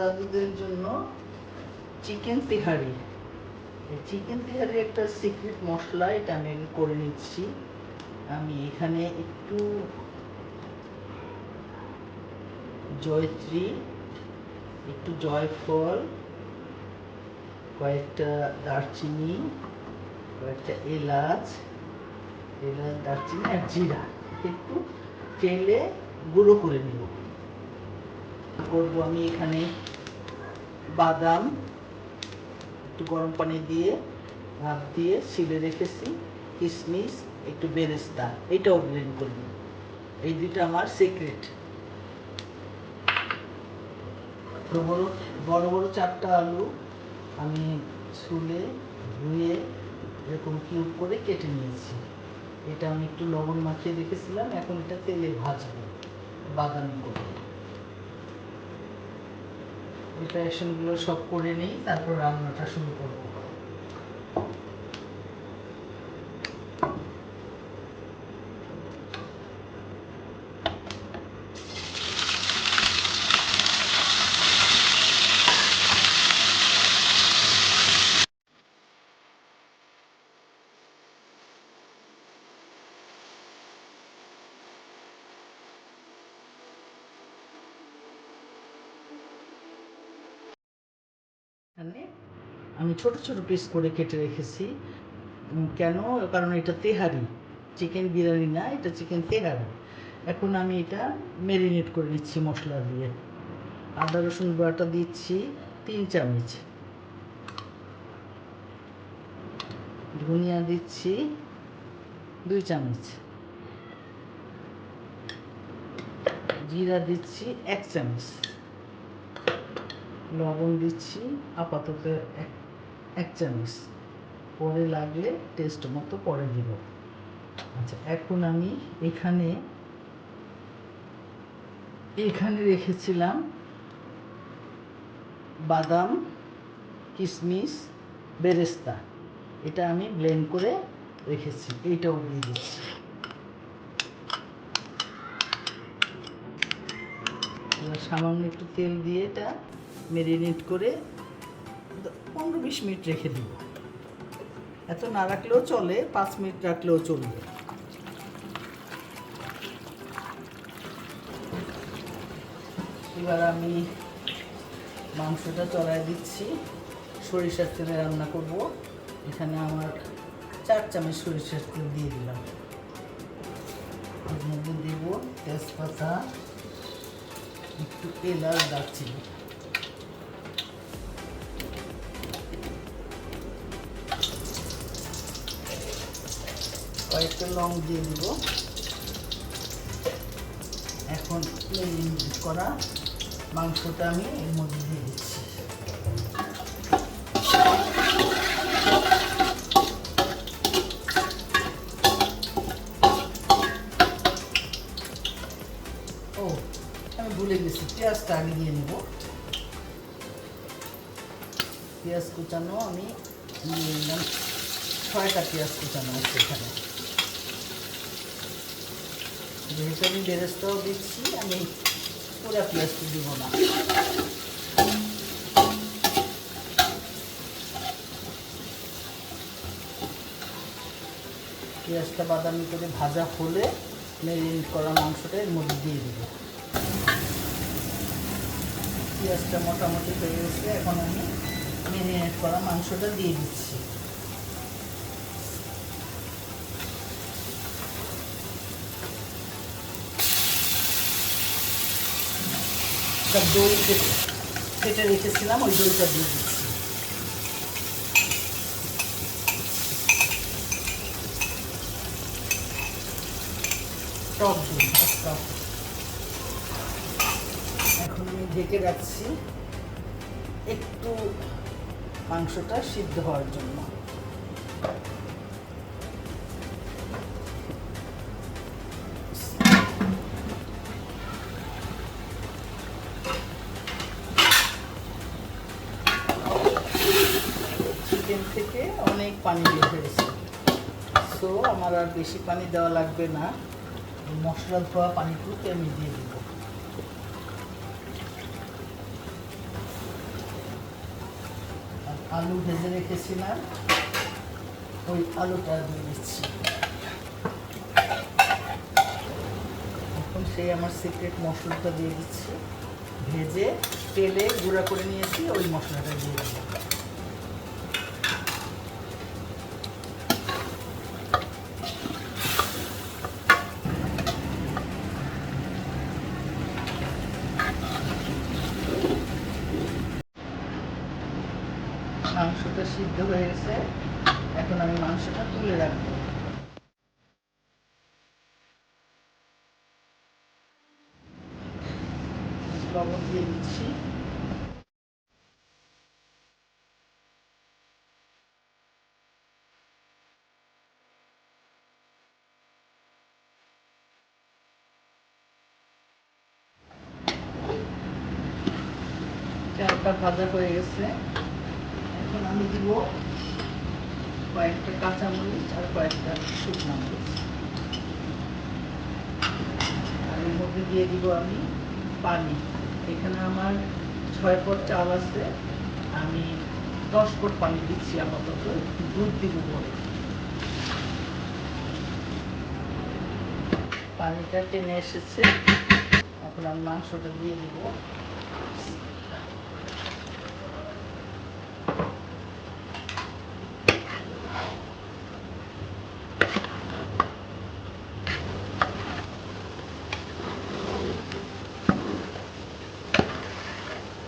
দাদুদের জন্য chicken তিহারি। Chicken তিহারি একটা secret মশলা, এটা আমি করে নিচ্ছি। আমি এখানে একটু জয়ত্রী, একটু জয়ফল, কয়েকটা দারচিনি, কয়েকটা এলাচ এলাচ, দারচিনি আর জিরা একটু তেলে গুঁড়ো করে নেব। করব আমি এখানে বাদাম, একটু গরম পানি দিয়ে ভাপ দিয়ে শিলে রেখেছি, কিশমিশ, একটু বেরেস্তা এটাও ব্লেন্ড করে নেব এই দুটো আমার সিক্রেট বড় বড় বড় চারটা আলু আমি ছুলে ধুয়ে এরকম কিউব করে কেটে নিয়েছি। এটা আমি একটু লবণ মাখিয়ে রেখেছিলাম, এখন এটা তেলে ভাজবো, বাদামি করে প্রিপারেশনগুলো সব করে নিই তারপর রান্নাটা শুরু করব। এখানে আমি ছোট ছোট পিস করে কেটে রেখেছি। কেন? কারণ এটা তেহারি। চিকেন বিরিয়ানি না, এটা চিকেন তেহারি। এখন আমি এটা ম্যারিনেট করে নিচ্ছি মশলা দিয়ে। আদা, রসুন বাটা দিচ্ছি তিন চামচ। ধনিয়া দিচ্ছি দুই চামচ। জিরা দিচ্ছি এক চামচ। লবণ দিচ্ছি, আপাতত এক এক চামচ। পরে লাগলে টেস্ট মতো পরে দিব। আচ্ছা এখন আমি এখানে এখানে রেখেছিলাম বাদাম কিশমিশ বেরেস্তা। এটা আমি ব্লেন্ড করে রেখেছি এইটাও দিয়ে দিচ্ছি। সামান্য একটু তেল দিয়ে এটা মেরিনেট করে পনেরো বিশ মিনিট রেখে দিব। এত না রাখলেও চলে, পাঁচ মিনিট রাখলেও চলবে। এবার আমি মাংসটা চড়াই দিচ্ছি। সরিষার তেলে রান্না করব। এখানে আমার চার চামচ সরিষার তেল দিয়ে দিলাম। এর মধ্যে দেব তেজপাতা, একটু এলাচ, দারচিনি। কয়েকটা লং দিয়ে দিব। এখন করা মাংসটা আমি এর মধ্যে দিয়ে দিচ্ছি। ও, আমি ভুলে গেছি, পেঁয়াজটা আগে দিয়ে নেব। পেঁয়াজ কুচানো আমি দিয়ে নিলাম ছয়টা পেঁয়াজ কুচানো আছে এখানে। যেহেতু আমি বেরেস্তাও দিচ্ছি, আমি পুরা পেঁয়াজটা দিব না। পেঁয়াজটা বাদামি করে ভাজা হলে মেরিনেট করা মাংসটা এর মধ্যে দিয়ে দিব। পেঁয়াজটা মোটামুটি হয়ে গেছে, এখন আমি মেরিনেট করা মাংসটা দিয়ে দিচ্ছি। একটা দই কেটে রেখেছিলাম, ওই দইটা দিয়ে দিচ্ছি। টক দই এখন আমি ঢেকে রাখছি একটু মাংসটা সিদ্ধ হওয়ার জন্য। থেকে অনেক পানি বের হয়েছে। সো আমার আর বেশি পানি দেওয়া লাগবে না। মশলা ধোয়া পানিটুকু আমি দিয়ে দেবো। আলু ভেজে রেখেছিলাম। ওই আলুটা দিয়ে দিচ্ছি। এখন সেই আমার সিক্রেট মশলাটা দিয়ে দিচ্ছি। ভেজে তেলে গুঁড়া করে নিয়েছি, ওই মশলাটা দিয়ে দিচ্ছি মাংসটা সিদ্ধ হয়ে গেছে এখন আমি মাংসটা তুলে রাখব। লবণ দিয়ে দিচ্ছি। চালটা ভাজা হয়ে গেছে। আমি দিব কয়েকটা কাঁচামরিচ আর কয়েকটা শুকনো মরিচ। আর এর মধ্যে দিয়ে দিব আমি পানি। এখানে আমার ছয় পট চাল আছে। আমি দশ পট পানি দিচ্ছি আপাতত। দুধ দিব পরে। পানিটা টেনে এসেছে। এখন আমি মাংসটা দিয়ে দিব।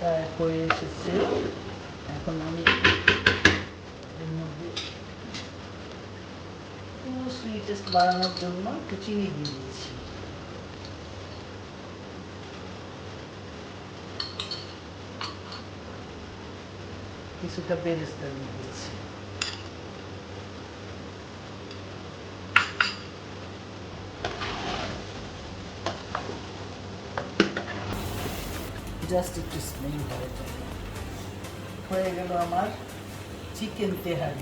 প্রায় হয়ে এসেছে এখন আমি এর মধ্যে একটু সুইটেস্ট বাড়ানোর জন্য একটু চিনি দিয়ে দিচ্ছি কিছুটা বেরেস্তা দিয়ে দিচ্ছি জাস্ট একটু স্মেল হয়ে যায় হয়ে গেল আমার চিকেন তেহারি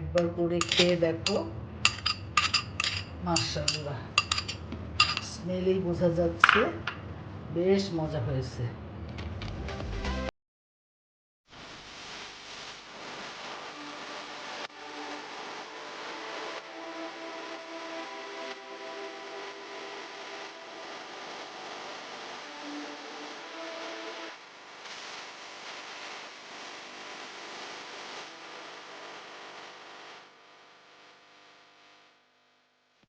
একবার করে খেয়ে দেখো মাশাআল্লাহ। স্মেলেই বোঝা যাচ্ছে বেশ মজা হয়েছে।